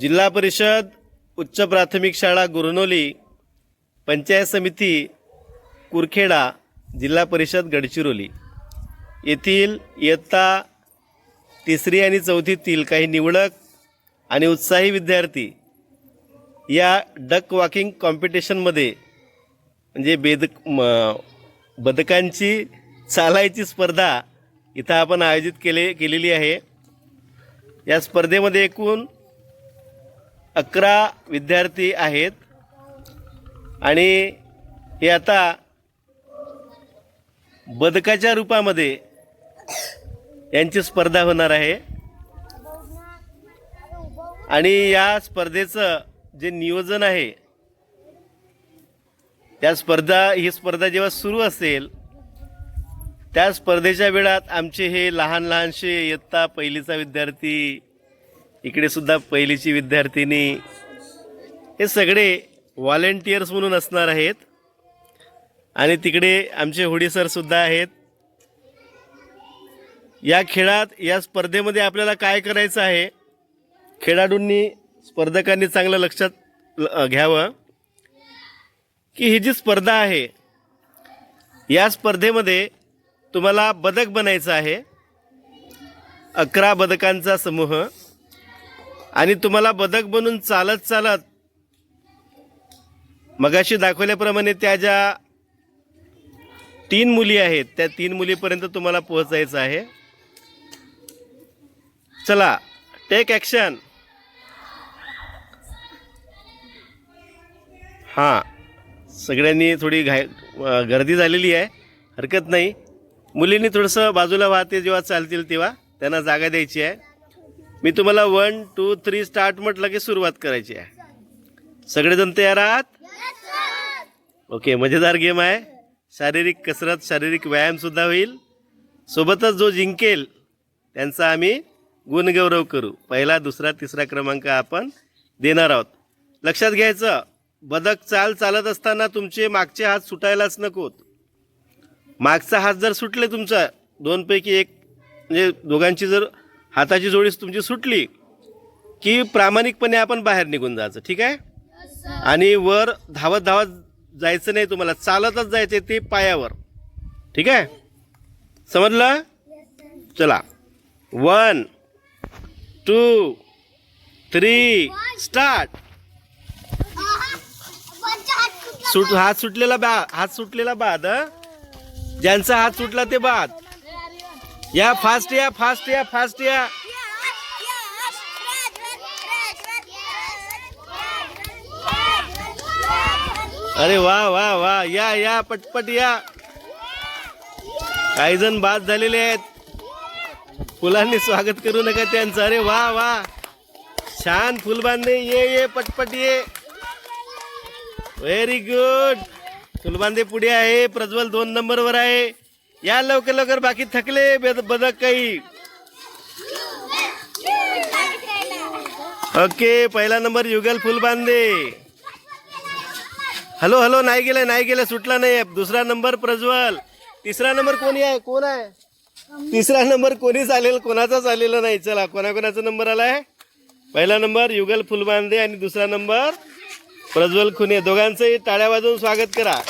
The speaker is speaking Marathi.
जिल्हा परिषद उच्च प्राथमिक शाळा गुरनोली पंचायत समिती कुरखेडा जिल्हा परिषद गडचिरोली. येथील इयत्ता तिसरी आणि चौथीतील काही निवडक आणि उत्साही विद्यार्थी या डक वॉकिंग कॉम्पिटिशनमध्ये म्हणजे बेदक म बदकांची चालायची स्पर्धा इथं आपण आयोजित केले केलेली आहे. या स्पर्धेमध्ये एकूण अकरा विद्यार्थी आहेत. आणि हे आता बदकाच्या रूपामध्ये यांची स्पर्धा होणार आहे. आणि या स्पर्धेचं जे नियोजन आहे त्या स्पर्धा ही स्पर्धा जेव्हा सुरू असेल त्या स्पर्धेच्या वेळात आमचे हे लहान लहानसे इयत्ता पहिलीचा विद्यार्थी इकडे सुद्धा पहिलीची विद्यार्थिनी हे सगळे व्हॉलेंटियर्स म्हणून असणार आहेत. आणि तिकडे आमचे होडी सर सुद्धा आहेत. या खेळात या स्पर्धेमध्ये आपल्याला काय करायचं आहे? खेळाडूंनी स्पर्धकांनी चांगलं लक्षात घ्यावं. की ही जी स्पर्धा आहे या स्पर्धेमध्ये तुम्हाला बदक बनायचं आहे. अकरा बदकांचा समूह. आणि तुम्हाला बदक बनून चालत चालत मगाशी दाखवल्याप्रमाणे त्या ज्या तीन मुली आहेत त्या तीन मुलीपर्यंत तुम्हाला पोहोचायचं आहे. चला टेक ॲक्शन हां सगळ्यांनी थोडी घाय गर्दी झालेली आहे हरकत नाही. मुलींनी थोडंसं बाजूला वाहते जेव्हा चालतील तेव्हा त्यांना जागा द्यायची आहे. मी तुम्हाला वन टू थ्री स्टार्ट म्हटलं की सुरुवात करायची आहे. सगळेजण तयार आहात? ओके मजेदार गेम आहे. शारीरिक कसरत शारीरिक व्यायामसुद्धा होईल. सोबतच जो जिंकेल त्यांचा आम्ही गुणगौरव करू. पहिला दुसरा तिसरा क्रमांक आपण देणार आहोत. लक्षात घ्यायचं बदक चाल चालत असताना तुमचे मागचे हात सुटायलाच नकोत. मागचा हात जर सुटले तुमचा दोनपैकी एक म्हणजे दोघांची जर हाताची जोडीस तुमची सुटली की प्रामाणिकपणे आपण बाहेर निघून जायचं ठीक आहे? आणि वर धावत धावत जायचं नाही तुम्हाला चालतच जायचं ते पायावर ठीक आहे? समजलं? चला. वन टू थ्री स्टार्ट सुट हात सुटलेला बा हात सुटलेला बाद ज्यांचा हात सुटला ते बाद. या फास्ट या फास्ट या फास्ट या. अरे वा वा वा. या या पटपट या. काही जण बाद झालेले आहेत. फुलांनी स्वागत करू नका त्यांचं. अरे वा वा. छान फुलबांधे ये ये पटपट ये. व्हेरी गुड फुलबांधे पुढे आहे. प्रज्वल दोन नंबरवर आहे. या लवकर लवकर बाकी थकले बदक काही. ओके पहिला नंबर युगल फुलबांधे हॅलो हॅलो नाही गेलं नाही गेलं सुटला नाही दुसरा नंबर प्रज्वल. तिसरा नंबर कोणी आहे? कोण आहे? तिसरा नंबर कोणीच आलेला कोणाचाच आलेला नाही? चला कोणाकोणाचा नंबर आलाय पहिला नंबर युगल फुलबांदे आणि दुसरा नंबर प्रज्वल खुने. दोघांचंही टाळ्या वाजवून स्वागत करा.